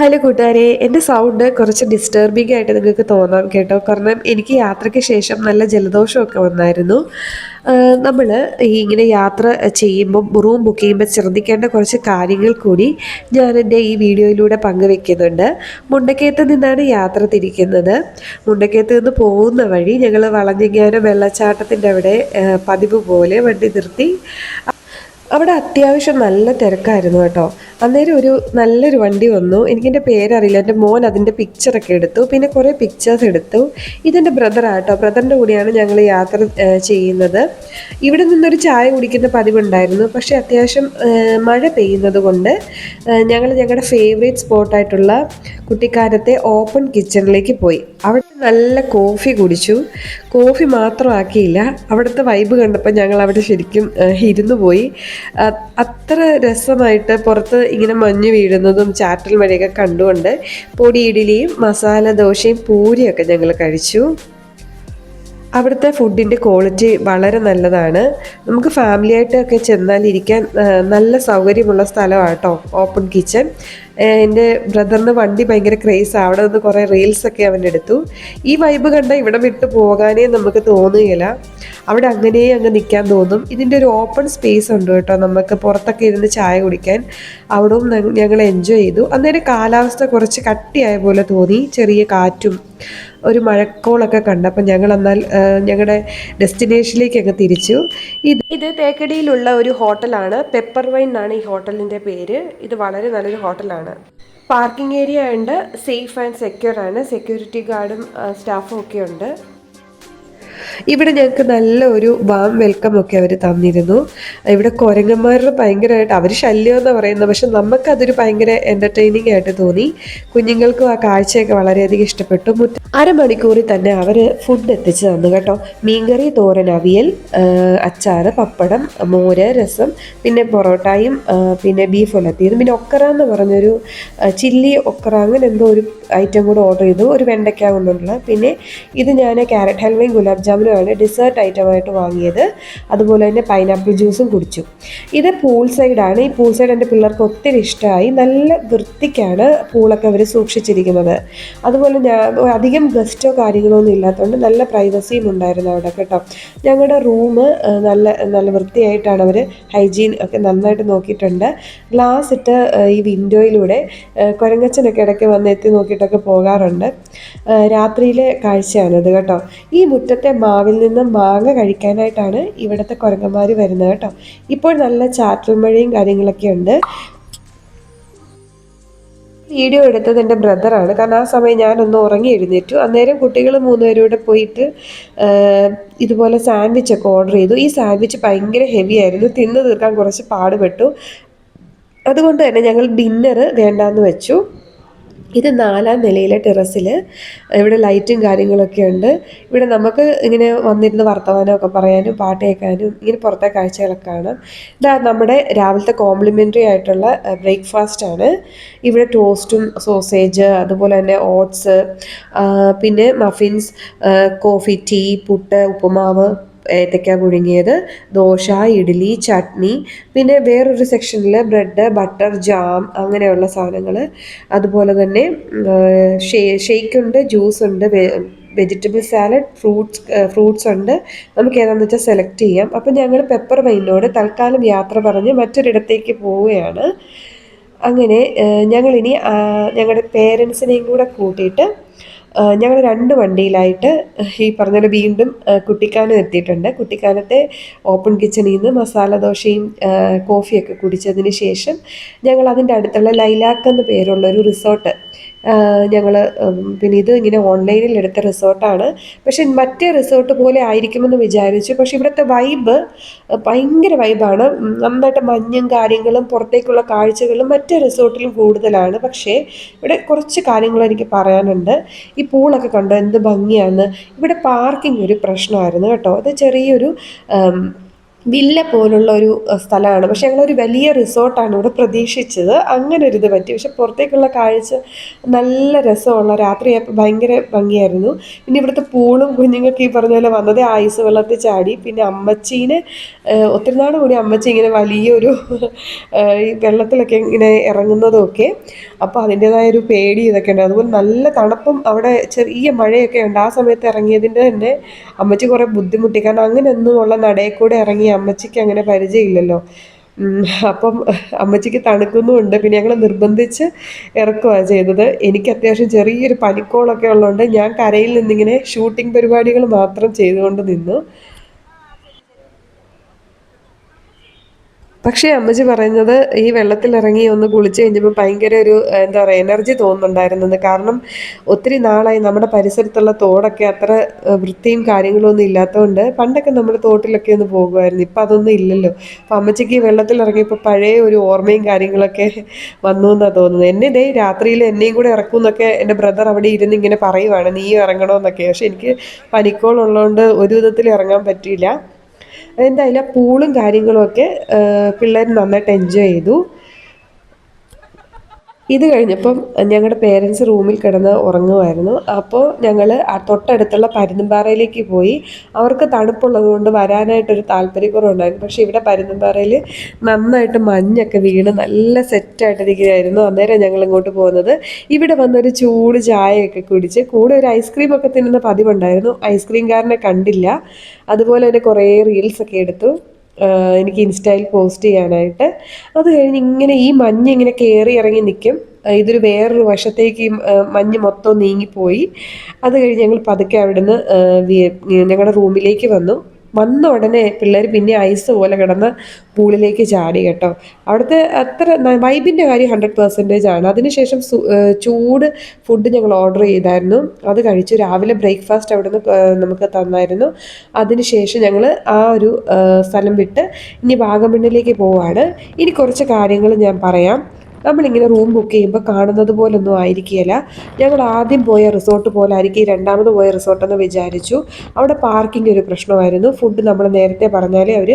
Hello കൂട്ടുകാരെ. എന്റെ sound കുറച്ച് ഡിസ്റ്റർബിംഗ് ആയിട്ട് നിങ്ങൾക്ക് തോന്നാം കേട്ടോ. കാരണം എനിക്ക് യാത്രയ്ക്ക് ശേഷം നല്ല ജലദോഷമൊക്കെ വന്നായിരുന്നു. നമ്മൾ ഈ ഇങ്ങനെ യാത്ര ചെയ്യുമ്പം റൂം ബുക്ക് ചെയ്യുമ്പോൾ ശ്രദ്ധിക്കേണ്ട കുറച്ച് കാര്യങ്ങൾ കൂടി ഞാൻ എന്റെ ഈ വീഡിയോയിലൂടെ പങ്കുവെക്കുന്നുണ്ട്. മുണ്ടക്കേത്ത് നിന്നാണ് യാത്ര തിരിക്കുന്നത്. മുണ്ടക്കേത്ത് നിന്ന് പോകുന്ന വഴി ഞങ്ങൾ വളഞ്ഞിങ്ങാനം വെള്ളച്ചാട്ടത്തിന്റെ അവിടെ പതിവ് പോലെ വണ്ടി നിർത്തി. അവിടെ അത്യാവശ്യം നല്ല തിരക്കായിരുന്നു കേട്ടോ. അന്നേരം ഒരു നല്ലൊരു വണ്ടി വന്നു. എനിക്കെന്റെ പേരറിയില്ല. എന്റെ മോൻ അതിന്റെ പിക്ചറൊക്കെ എടുത്തു. പിന്നെ കുറേ പിക്ചേഴ്സ് എടുത്തു. ഇതെന്റെ ബ്രദറാട്ടോ ബ്രദറിന്റെ കൂടെയാണ് ഞങ്ങൾ യാത്ര ചെയ്യുന്നത്. ഇവിടെ നിന്നൊരു ചായ കുടിക്കുന്ന പതിവുണ്ടായിരുന്നു. പക്ഷേ അത്യാവശ്യം മഴ പെയ്യുന്നത് കൊണ്ട് ഞങ്ങൾ ഞങ്ങളുടെ ഫേവറേറ്റ് സ്പോട്ടായിട്ടുള്ള കുട്ടിക്കാലത്തെ ഓപ്പൺ കിച്ചണിലേക്ക് പോയി. അവിടെ നല്ല കോഫി കുടിച്ചു. കോഫി മാത്രമാക്കിയില്ല. അവിടുത്തെ വൈബ് കണ്ടപ്പോൾ ഞങ്ങൾ അവിടെ ശരിക്കും ഇരുന്നു പോയി. അത്ര രസമായിട്ട് പുറത്ത് ഇങ്ങനെ മഞ്ഞ് വീഴുന്നതും ചാറ്റൽ മഴയൊക്കെ കണ്ടുകൊണ്ട് പൊടി ഇഡലിയും മസാല ദോശയും പൂരിയൊക്കെ ഞങ്ങൾ കഴിച്ചു. അവിടുത്തെ ഫുഡിന്റെ ക്വാളിറ്റി വളരെ നല്ലതാണ്. നമുക്ക് ഫാമിലിയായിട്ടൊക്കെ ചെന്നാൽ ഇരിക്കാൻ നല്ല സൗകര്യമുള്ള സ്ഥലമാണ് കേട്ടോ ഓപ്പൺ കിച്ചൺ. എന്റെ ബ്രദറിന് വണ്ടി ഭയങ്കര ക്രേസ് അവിടെ നിന്ന് കുറേ റീൽസൊക്കെ അവൻ എടുത്തു. ഈ വൈബ് കണ്ട ഇവിടെ വിട്ട് പോകാനേ നമുക്ക് തോന്നുകയില്ല. അവിടെ അങ്ങനെ അങ്ങ് നിൽക്കാൻ തോന്നും. ഇതിന്റെ ഒരു ഓപ്പൺ സ്പേസ് ഉണ്ട് കേട്ടോ. നമുക്ക് പുറത്തൊക്കെ ഇരുന്ന് ചായ കുടിക്കാൻ. അവിടെയും ഞങ്ങൾ എൻജോയ് ചെയ്തു. അന്നേരം കാലാവസ്ഥ കുറച്ച് കട്ടിയായ പോലെ തോന്നി. ചെറിയ കാറ്റും ഒരു മഴക്കോളൊക്കെ കണ്ടപ്പോൾ ഞങ്ങൾ എന്നാൽ ഞങ്ങളുടെ ഡെസ്റ്റിനേഷനിലേക്ക് അങ്ങ് തിരിച്ചു. ഇത് ഇത് തേക്കടിയിലുള്ള ഒരു ഹോട്ടലാണ്. പെപ്പർ വൈൻ എന്നാണ് ഈ ഹോട്ടലിന്റെ പേര്. ഇത് വളരെ നല്ലൊരു ഹോട്ടലാണ്. പാർക്കിംഗ് ഏരിയ ഉണ്ട്. സേഫ് ആൻഡ് സെക്യൂർ ആണ്. സെക്യൂരിറ്റി ഗാർഡും സ്റ്റാഫും ഒക്കെ ഉണ്ട്. ഇവിടെ ഞങ്ങൾക്ക് നല്ല ഒരു വാം വെൽക്കം ഒക്കെ അവർ തന്നിരുന്നു. ഇവിടെ കുരങ്ങന്മാരുടെ ഭയങ്കരമായിട്ട് അവർ ശല്യം എന്ന് പറയുന്നത്. പക്ഷെ നമുക്കതൊരു ഭയങ്കര എന്റർടൈനിങ് ആയിട്ട് തോന്നി. കുഞ്ഞുങ്ങൾക്കും ആ കാഴ്ചയൊക്കെ വളരെയധികം ഇഷ്ടപ്പെട്ടു. മുറ്റ അരമണിക്കൂറിൽ തന്നെ അവർ ഫുഡ് എത്തിച്ചു തന്നു കേട്ടോ. മീൻകറി തോരൻ അവിയൽ അച്ചാറ് പപ്പടം മോര് രസം പിന്നെ പൊറോട്ടയും പിന്നെ ബീഫ് ഉലത്തിയതും പിന്നെ ഒക്കറ എന്ന് പറഞ്ഞൊരു ചില്ലി ഒക്കറ അങ്ങനെ എന്തോ ഒരു ഐറ്റം കൂടെ ഓർഡർ ചെയ്തു. ഒരു വെണ്ടയ്ക്ക കൊണ്ടുള്ള. പിന്നെ ഇത് ഞാൻ ക്യാരറ്റ് ഹൽവയും ഗുലാബ് ജാമുനുമാണ് ഡിസേർട്ട് ഐറ്റമായിട്ട് വാങ്ങിയത്. അതുപോലെ തന്നെ പൈനാപ്പിൾ ജ്യൂസും കുടിച്ചു. ഇത് പൂൾ സൈഡാണ് ഈ പൂൾ സൈഡ് എന്റെ പിള്ളേർക്ക് ഒത്തിരി ഇഷ്ടമായി. നല്ല വൃത്തിക്കാണ് പൂളൊക്കെ അവർ സൂക്ഷിച്ചിരിക്കുന്നത്. അതുപോലെ ഞാൻ അധികം ഗസ്റ്റോ കാര്യങ്ങളോ ഒന്നും ഇല്ലാത്തതുകൊണ്ട് നല്ല പ്രൈവസിയും ഉണ്ടായിരുന്നു അവിടെ കേട്ടോ. ഞങ്ങളുടെ റൂം നല്ല നല്ല വൃത്തിയായിട്ടാണ് അവർ ഹൈജീൻ ഒക്കെ നന്നായിട്ട് നോക്കിയിട്ടുണ്ട്. ഗ്ലാസ് ഇട്ട് ഈ വിൻഡോയിലൂടെ കുരങ്ങച്ചനൊക്കെ ഇടയ്ക്ക് വന്ന് എത്തി നോക്കിയിട്ടൊക്കെ പോകാറുണ്ട്. രാത്രിയിലെ കാഴ്ചയാണിത് കേട്ടോ. ഈ മുറ്റത്തെ മാവിൽ നിന്നും മാങ്ങ കഴിക്കാനായിട്ടാണ് ഇവിടുത്തെ കുരങ്ങന്മാർ വരുന്നത് കേട്ടോ. ഇപ്പോൾ നല്ല ചാറ്റൽ മഴയും കാര്യങ്ങളൊക്കെ ഉണ്ട്. വീഡിയോ എടുത്തത് എന്റെ ബ്രദറാണ് കാരണം ആ സമയം ഞാനൊന്ന് ഉറങ്ങി എഴുന്നേറ്റു. അന്നേരം കുട്ടികൾ മൂന്നുപേരൂടെ പോയിട്ട് ഇതുപോലെ സാൻഡ്വിച്ചൊക്കെ ഓർഡർ ചെയ്തു. ഈ സാൻഡ്വിച്ച് ഭയങ്കര ഹെവി ആയിരുന്നു. തിന്നു തീർക്കാൻ കുറച്ച് പാടുപെട്ടു. അതുകൊണ്ട് തന്നെ ഞങ്ങൾ ഡിന്നർ വേണ്ടാന്ന് വെച്ചു. ഇത് നാലാം നിലയിലെ ടെറസിൽ ഇവിടെ ലൈറ്റും കാര്യങ്ങളൊക്കെ ഉണ്ട്. ഇവിടെ നമുക്ക് ഇങ്ങനെ വന്നിരുന്ന് വർത്തമാനമൊക്കെ പറയാനും പാട്ട് കേൾക്കാനും ഇങ്ങനെ പുറത്തെ കാഴ്ചകളൊക്കെ കാണാം. ഇതാ നമ്മുടെ രാവിലത്തെ കോംപ്ലിമെന്ററി ആയിട്ടുള്ള ബ്രേക്ക്ഫാസ്റ്റ് ആണ്. ഇവിടെ ടോസ്റ്റും സോസേജ് അതുപോലെ തന്നെ ഓട്സ് പിന്നെ muffins coffee tea puttu uppumavu ഏത്തക്ക പുഴുങ്ങിയത് ദോശ ഇഡ്ഡലി ചട്നി പിന്നെ വേറൊരു സെക്ഷനിൽ ബ്രെഡ് ബട്ടർ ജാം അങ്ങനെയുള്ള സാധനങ്ങൾ അതുപോലെ തന്നെ ഷേക്ക് ഉണ്ട് ജ്യൂസ് ഉണ്ട് വെജിറ്റബിൾ സാലഡ് ഫ്രൂട്ട്സ് ഫ്രൂട്ട്സ് ഉണ്ട് നമുക്ക് ഏതാണെന്ന് വെച്ചാൽ സെലക്ട് ചെയ്യാം. അപ്പം ഞങ്ങൾ പെപ്പർ വൈനോട് തൽക്കാലം യാത്ര പറഞ്ഞ് മറ്റൊരിടത്തേക്ക് പോവുകയാണ്. അങ്ങനെ ഞങ്ങളിനി ഞങ്ങളുടെ പേരൻസിനെയും കൂടെ കൂട്ടിയിട്ട് ഞങ്ങൾ രണ്ട് വണ്ടിയിലായിട്ട് ഈ പറഞ്ഞ വീണ്ടും കുട്ടിക്കാനം എത്തിയിട്ടുണ്ട്. കുട്ടിക്കാനത്തെ ഓപ്പൺ കിച്ചണിൽ നിന്ന് മസാല ദോശയും കോഫിയൊക്കെ കുടിച്ചതിന് ശേഷം ഞങ്ങൾ അതിന്റെ അടുത്തുള്ള ലൈലാക്ക് എന്ന പേരുള്ള ഒരു റിസോർട്ട് ഞങ്ങൾ പിന്നെ ഇത് ഇങ്ങനെ ഓൺലൈനിൽ എടുത്ത റിസോർട്ടാണ്. പക്ഷെ മറ്റേ റിസോർട്ട് പോലെ ആയിരിക്കുമെന്ന് വിചാരിച്ചു. പക്ഷെ ഇവിടുത്തെ വൈബ് ഭയങ്കര വൈബാണ്. നന്നായിട്ട് മഞ്ഞും കാര്യങ്ങളും പുറത്തേക്കുള്ള കാഴ്ചകളും മറ്റേ റിസോർട്ടിലും കൂടുതലാണ്. പക്ഷേ ഇവിടെ കുറച്ച് കാര്യങ്ങൾ എനിക്ക് പറയാനുണ്ട്. ഈ പൂളൊക്കെ കണ്ടോ? എന്ത് ഭംഗിയാണ് ഇവിടെ പാർക്കിംഗ് ഒരു പ്രശ്നമായിരുന്നു കേട്ടോ. അത് ചെറിയൊരു വില്ല പോലുള്ള ഒരു സ്ഥലമാണ്. പക്ഷെ ഞങ്ങളൊരു വലിയ റിസോർട്ടാണ് ഇവിടെ പ്രതീക്ഷിച്ചത്. അങ്ങനെ ഒരു ഇത് പറ്റി. പക്ഷെ പുറത്തേക്കുള്ള കാഴ്ച നല്ല രസമുള്ള രാത്രി ഭയങ്കര ഭംഗിയായിരുന്നു. പിന്നെ ഇവിടുത്തെ പൂളും കുഞ്ഞുങ്ങൾക്ക് ഈ പറഞ്ഞ പോലെ വന്നത് ആയുസ് വെള്ളത്തിൽ ചാടി. പിന്നെ അമ്മച്ചീനെ ഒത്തിരി നാട് കൂടി അമ്മച്ചി ഇങ്ങനെ വലിയൊരു ഈ വെള്ളത്തിലൊക്കെ ഇങ്ങനെ ഇറങ്ങുന്നതൊക്കെ. അപ്പോൾ അതിന്റെതായ ഒരു പേടി ഇതൊക്കെ ഉണ്ട്. അതുപോലെ നല്ല തണുപ്പും അവിടെ ചെറിയ മഴയൊക്കെ ഉണ്ട്. ആ സമയത്ത് ഇറങ്ങിയതിന്റെ തന്നെ അമ്മച്ചി കുറേ ബുദ്ധിമുട്ടി. കാരണം അങ്ങനെയൊന്നും ഉള്ള നടയിൽ കൂടെ ഇറങ്ങി അമ്മച്ചിക്ക് അങ്ങനെ പരിചയമില്ലല്ലോ. അപ്പം അമ്മച്ചിക്ക് തണുക്കുന്നുമുണ്ട്. പിന്നെ ഞങ്ങൾ നിർബന്ധിച്ച് ഇറക്കുകയാണ് ചെയ്തത്. എനിക്ക് അത്യാവശ്യം ചെറിയൊരു പനിക്കോളൊക്കെ ഉള്ളതുകൊണ്ട് ഞാൻ കരയിൽ നിന്നിങ്ങനെ ഷൂട്ടിംഗ് പരിപാടികൾ മാത്രം ചെയ്തുകൊണ്ട് നിന്നു. പക്ഷേ അമ്മച്ചി പറയുന്നത് ഈ വെള്ളത്തിലിറങ്ങി ഒന്ന് കുളിച്ച് കഴിഞ്ഞപ്പോൾ ഭയങ്കര ഒരു എന്താ പറയുക എനർജി തോന്നുന്നുണ്ടായിരുന്നത്. കാരണം ഒത്തിരി നാളായി നമ്മുടെ പരിസരത്തുള്ള തോടൊക്കെ അത്ര വൃത്തിയും കാര്യങ്ങളും ഒന്നും ഇല്ലാത്തതുകൊണ്ട് പണ്ടൊക്കെ നമ്മൾ തോട്ടിലൊക്കെ ഒന്ന് പോകുമായിരുന്നു. ഇപ്പം അതൊന്നും ഇല്ലല്ലോ. അപ്പം അമ്മച്ചിക്ക് ഈ വെള്ളത്തിലിറങ്ങിയപ്പോൾ പഴയ ഒരു ഓർമ്മയും കാര്യങ്ങളൊക്കെ വന്നു എന്നാണ് തോന്നുന്നത്. എന്നെ ഇതേ രാത്രിയിൽ എന്നെയും കൂടെ ഇറക്കും എന്നൊക്കെ എന്റെ ബ്രദർ അവിടെ ഇരുന്ന് ഇങ്ങനെ പറയുവാണ്. നീ ഇറങ്ങണമെന്നൊക്കെ പക്ഷെ എനിക്ക് പനിക്കോളുള്ളതുകൊണ്ട് ഒരു വിധത്തിൽ ഇറങ്ങാൻ പറ്റിയില്ല. എന്തായാലും പൂളും കാര്യങ്ങളുമൊക്കെ പിള്ളേർ നന്നായിട്ട് എൻജോയ് ചെയ്തു. ഇത് കഴിഞ്ഞപ്പം ഞങ്ങളുടെ പേരൻസ് റൂമിൽ കിടന്ന് ഉറങ്ങുമായിരുന്നു അപ്പോൾ ഞങ്ങൾ ആ തൊട്ടടുത്തുള്ള പരുന്തുംപാറയിലേക്ക് പോയി. അവർക്ക് തണുപ്പുള്ളത് കൊണ്ട് വരാനായിട്ടൊരു താല്പര്യക്കുറവുണ്ടായിരുന്നു. പക്ഷേ ഇവിടെ പരുന്തുംപാറയിൽ നന്നായിട്ട് മഞ്ഞൊക്കെ വീണ് നല്ല സെറ്റായിട്ടിരിക്കുകയായിരുന്നു. അന്നേരം ഞങ്ങൾ ഇങ്ങോട്ട് പോകുന്നത് ഇവിടെ വന്നൊരു ചൂട് ചായയൊക്കെ കുടിച്ച് കൂടെ ഒരു ഐസ്ക്രീം ഒക്കെ തിന്നുന്ന പതിവുണ്ടായിരുന്നു. ഐസ്ക്രീംകാരനെ കണ്ടില്ല. അതുപോലെ തന്നെ കുറേ റീൽസൊക്കെ എടുത്തു. എനിക്ക് ഇൻസ്റ്റയിൽ പോസ്റ്റ് ചെയ്യാനായിട്ട്. അത് കഴിഞ്ഞ് ഇങ്ങനെ ഈ മഞ്ഞ് ഇങ്ങനെ കയറി ഇറങ്ങി നിൽക്കും ഇതൊരു വേറൊരു വശത്തേക്ക് മഞ്ഞ് മൊത്തം നീങ്ങിപ്പോയി. അത് കഴിഞ്ഞ് ഞങ്ങൾ പതുക്കെ അവിടുന്ന് ഞങ്ങളുടെ റൂമിലേക്ക് വന്നു. വന്ന ഉടനെ പിള്ളേർ പിന്നെ ഐസ് പോലെ കിടന്ന് പൂളിലേക്ക് ചാടി കേട്ടോ. അവിടുത്തെ അത്ര വൈബിന്റെ കാര്യം ഹൺഡ്രഡ് പെർസെന്റേജ് ആണ്. അതിനുശേഷം ചൂട് ഫുഡ് ഞങ്ങൾ ഓർഡർ ചെയ്തായിരുന്നു. അത് കഴിച്ചു. രാവിലെ ബ്രേക്ക്ഫാസ്റ്റ് അവിടുന്ന് നമുക്ക് തന്നായിരുന്നു. അതിനുശേഷം ഞങ്ങൾ ആ ഒരു സ്ഥലം വിട്ട് ഇനി വാഗമണ്ണിലേക്ക് പോവാണ്. ഇനി കുറച്ച് കാര്യങ്ങൾ ഞാൻ പറയാം. നമ്മളിങ്ങനെ റൂം ബുക്ക് ചെയ്യുമ്പോൾ കാണുന്നത് പോലൊന്നും ആയിരിക്കില്ല ഞങ്ങൾ ആദ്യം പോയ റിസോർട്ട് പോലെ ആയിരിക്കും രണ്ടാമത് പോയ റിസോർട്ടെന്ന് വിചാരിച്ചു. അവിടെ പാർക്കിംഗ് ഒരു പ്രശ്നമായിരുന്നു. ഫുഡ് നമ്മൾ നേരത്തെ പറഞ്ഞാലേ അവർ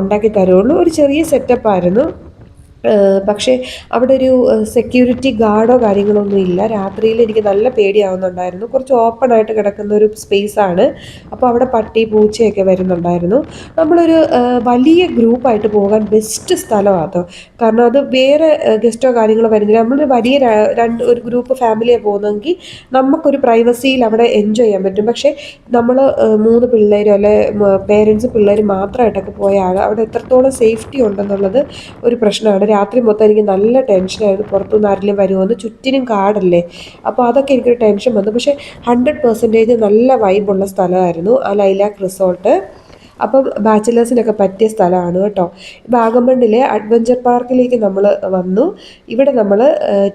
ഉണ്ടാക്കി തരുള്ളൂ. ഒരു ചെറിയ സെറ്റപ്പായിരുന്നു പക്ഷേ അവിടെ ഒരു സെക്യൂരിറ്റി ഗാർഡോ കാര്യങ്ങളൊന്നും ഇല്ല. രാത്രിയിൽ എനിക്ക് നല്ല പേടിയാവുന്നുണ്ടായിരുന്നു. കുറച്ച് ഓപ്പൺ ആയിട്ട് കിടക്കുന്ന ഒരു സ്പേസ് ആണ്. അപ്പോൾ അവിടെ പട്ടി പൂച്ചയൊക്കെ വരുന്നുണ്ടായിരുന്നു. നമ്മളൊരു വലിയ ഗ്രൂപ്പായിട്ട് പോകാൻ ബെസ്റ്റ് സ്ഥലമാണ് കാരണം അത് വേറെ ഗസ്റ്റോ കാര്യങ്ങളോ വരുന്നില്ല. നമ്മളൊരു വലിയ രണ്ട് ഒരു ഗ്രൂപ്പ് ഫാമിലിയാണ് പോകുന്നതെങ്കിൽ നമുക്കൊരു പ്രൈവസിയിൽ അവിടെ എൻജോയ് ചെയ്യാൻ പറ്റും. പക്ഷേ നമ്മൾ മൂന്ന് പിള്ളേരും അല്ലെ പേരൻസ് പിള്ളേർ മാത്രമായിട്ടൊക്കെ പോയാൽ അവിടെ എത്രത്തോളം സേഫ്റ്റി ഉണ്ടെന്നുള്ളത് ഒരു പ്രശ്നമാണ്. രാത്രി മൊത്തം എനിക്ക് നല്ല ടെൻഷനായിരുന്നു പുറത്തുനിന്ന് ആരെങ്കിലും വരുമോ ചുറ്റിനും കാടല്ലേ. അപ്പോൾ അതൊക്കെ എനിക്കൊരു ടെൻഷൻ വന്നു. പക്ഷേ ഹൺഡ്രഡ് പെർസെന്റേജ് നല്ല വൈബുള്ള സ്ഥലമായിരുന്നു ആ ലൈലാക്ക് റിസോർട്ട് അപ്പം ബാച്ചിലേഴ്സിനൊക്കെ പറ്റിയ സ്ഥലമാണ് കേട്ടോ. വാഗമണ്ണിലെ അഡ്വഞ്ചർ പാർക്കിലേക്ക് നമ്മൾ വന്നു. ഇവിടെ നമ്മൾ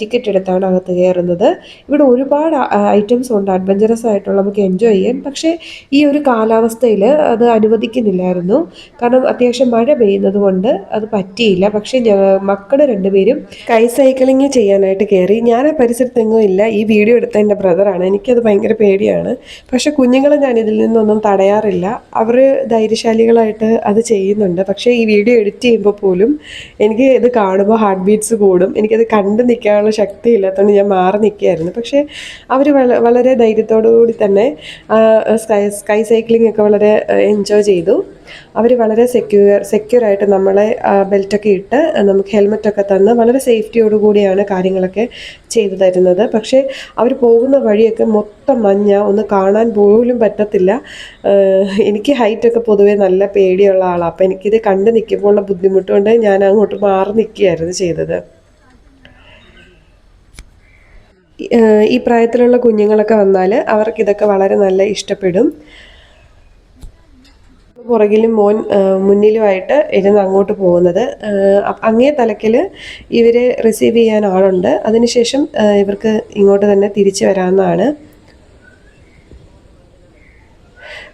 ടിക്കറ്റ് എടുത്താണ് അകത്ത് കയറുന്നത്. ഇവിടെ ഒരുപാട് ഐറ്റംസ് ഉണ്ട്. അഡ്വഞ്ചറസ് ആയിട്ടുള്ള നമുക്ക് എൻജോയ് ചെയ്യാൻ. പക്ഷേ ഈ ഒരു കാലാവസ്ഥയിൽ അത് അനുവദിക്കുന്നില്ലായിരുന്നു. കാരണം അത്യാവശ്യം മഴ പെയ്യുന്നത് കൊണ്ട് അത് പറ്റിയില്ല. പക്ഷേ മക്കൾ രണ്ടുപേരും കൈ സൈക്ലിങ് ചെയ്യാനായിട്ട് കയറി. ഞാൻ ആ പരിസരത്തെങ്ങും ഇല്ല. ഈ വീഡിയോ എടുത്ത എന്റെ ബ്രദറാണ് എനിക്കത് ഭയങ്കര പേടിയാണ്. പക്ഷേ കുഞ്ഞുങ്ങളെ ഞാൻ ഇതിൽ നിന്നൊന്നും തടയാറില്ല. അവർ ധൈര്യം ധൈര്യശാലികളായിട്ട് അത് ചെയ്യുന്നുണ്ട്. പക്ഷേ ഈ വീഡിയോ എഡിറ്റ് ചെയ്യുമ്പോൾ പോലും എനിക്ക് ഇത് കാണുമ്പോൾ ഹാർട്ട് ബീറ്റ്സ് കൂടും. എനിക്കത് കണ്ട് നിൽക്കാനുള്ള ശക്തി ഇല്ലാത്തതുകൊണ്ട് ഞാൻ മാറി നിൽക്കുകയായിരുന്നു. പക്ഷേ അവർ വളരെ ധൈര്യത്തോടു കൂടി തന്നെ സ്കൈ സ്കൈ സൈക്ലിംഗ് ഒക്കെ വളരെ എൻജോയ് ചെയ്തു. അവർ വളരെ സെക്യൂർ സെക്യൂറായിട്ട് നമ്മളെ ബെൽറ്റൊക്കെ ഇട്ട് നമുക്ക് ഹെൽമെറ്റൊക്കെ തന്ന് വളരെ സേഫ്റ്റിയോടു കൂടിയാണ് കാര്യങ്ങളൊക്കെ ചെയ്തു തരുന്നത്. പക്ഷേ അവർ പോകുന്ന വഴിയൊക്കെ മൊത്തം മഞ്ഞ ഒന്ന് കാണാൻ പോലും പറ്റത്തില്ല. എനിക്ക് ഹൈറ്റൊക്കെ പൊതുവേ നല്ല പേടിയുള്ള ആളാണ് അപ്പോൾ എനിക്കിത് കണ്ട് നിൽക്കുമ്പോൾ ബുദ്ധിമുട്ടുകൊണ്ട് ഞാൻ അങ്ങോട്ട് മാറി നിൽക്കുകയായിരുന്നു ചെയ്തത്. ഈ പ്രായത്തിലുള്ള കുഞ്ഞുങ്ങളൊക്കെ വന്നാൽ അവർക്കിതൊക്കെ വളരെ നല്ല ഇഷ്ടപ്പെടും. പുറകിലും മോൻ മുന്നിലുമായിട്ട് ഇരുന്ന് അങ്ങോട്ട് പോകുന്നത്. അങ്ങേ തലക്കിൽ ഇവരെ റിസീവ് ചെയ്യാൻ ആളുണ്ട്. അതിനുശേഷം ഇവർക്ക് ഇങ്ങോട്ട് തന്നെ തിരിച്ചു വരാവുന്നതാണ്.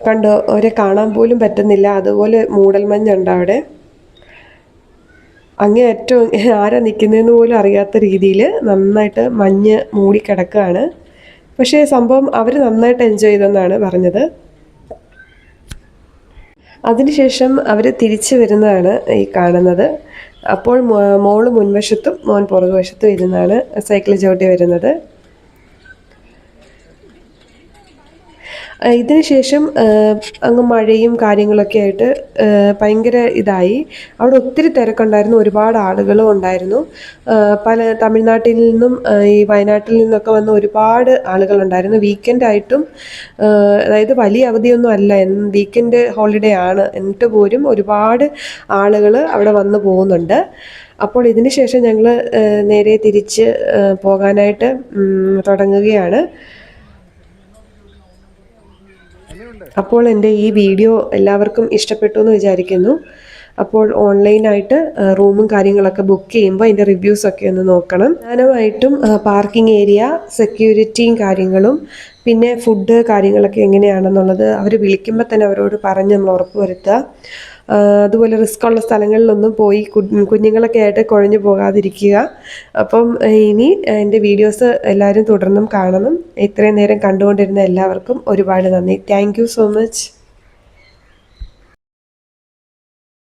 കണ്ടോ അവരെ കാണാൻ പോലും പറ്റുന്നില്ല. അതുപോലെ മൂടൽമഞ്ഞുണ്ട് അവിടെ. അങ്ങേ ഏറ്റവും ആരാ നിൽക്കുന്നതെന്ന് പോലും അറിയാത്ത രീതിയിൽ നന്നായിട്ട് മഞ്ഞ് മൂടിക്കിടക്കുകയാണ് പക്ഷേ സംഭവം അവർ നന്നായിട്ട് എൻജോയ് ചെയ്തെന്നാണ് പറഞ്ഞത്. അതിനുശേഷം അവർ തിരിച്ചു വരുന്നതാണ് ഈ കാണുന്നത്. അപ്പോൾ മോൾ മുൻവശത്തും മോൻ പുറകുവശത്തും ഇരുന്നാണ് സൈക്കിൾ ചവിട്ടി വരുന്നത്. ആ, ഇതിനുശേഷം ആ, അങ്ങ് മഴയും കാര്യങ്ങളൊക്കെ ആയിട്ട് ഭയങ്കര ഇതായി. അവിടെ ഒത്തിരി തിരക്കുണ്ടായിരുന്നു ഒരുപാട് ആളുകളും ഉണ്ടായിരുന്നു. പല തമിഴ്നാട്ടിൽ നിന്നും ഈ വയനാട്ടിൽ നിന്നൊക്കെ വന്ന ഒരുപാട് ആളുകളുണ്ടായിരുന്നു. വീക്കെൻഡ് ആയിട്ടും അതായത് വലിയ അവധിയൊന്നും അല്ല വീക്കെൻഡ് ഹോളിഡേ ആണ്. എന്നിട്ട് പോലും ഒരുപാട് ആളുകൾ അവിടെ വന്നു പോകുന്നുണ്ട്. അപ്പോൾ ഇതിന് ശേഷം ഞങ്ങൾ നേരെ തിരിച്ച് പോകാനായിട്ട് തുടങ്ങുകയാണ്. അപ്പോൾ എന്റെ ഈ വീഡിയോ എല്ലാവർക്കും ഇഷ്ടപ്പെട്ടു എന്ന് വിചാരിക്കുന്നു. അപ്പോൾ ഓൺലൈനായിട്ട് റൂമും കാര്യങ്ങളൊക്കെ ബുക്ക് ചെയ്യുമ്പോൾ അതിന്റെ റിവ്യൂസൊക്കെ ഒന്ന് നോക്കണം. പ്രധാനമായിട്ടും പാർക്കിംഗ് ഏരിയ സെക്യൂരിറ്റിയും കാര്യങ്ങളും പിന്നെ ഫുഡ് കാര്യങ്ങളൊക്കെ എങ്ങനെയാണെന്നുള്ളത് അവർ വിളിക്കുമ്പോൾ തന്നെ അവരോട് പറഞ്ഞ് നമ്മൾ ഉറപ്പ് വരുത്തുക. അതുപോലെ റിസ്ക് ഉള്ള സ്ഥലങ്ങളിലൊന്നും പോയി കുഞ്ഞുങ്ങളൊക്കെ ആയിട്ട് കുഴഞ്ഞു പോകാതിരിക്കുക. അപ്പം ഇനി എന്റെ വീഡിയോസ് എല്ലാവരും തുടർന്നും കാണണം. ഇത്രയും നേരം കണ്ടുകൊണ്ടിരുന്ന എല്ലാവർക്കും ഒരുപാട് നന്ദി. Thank so much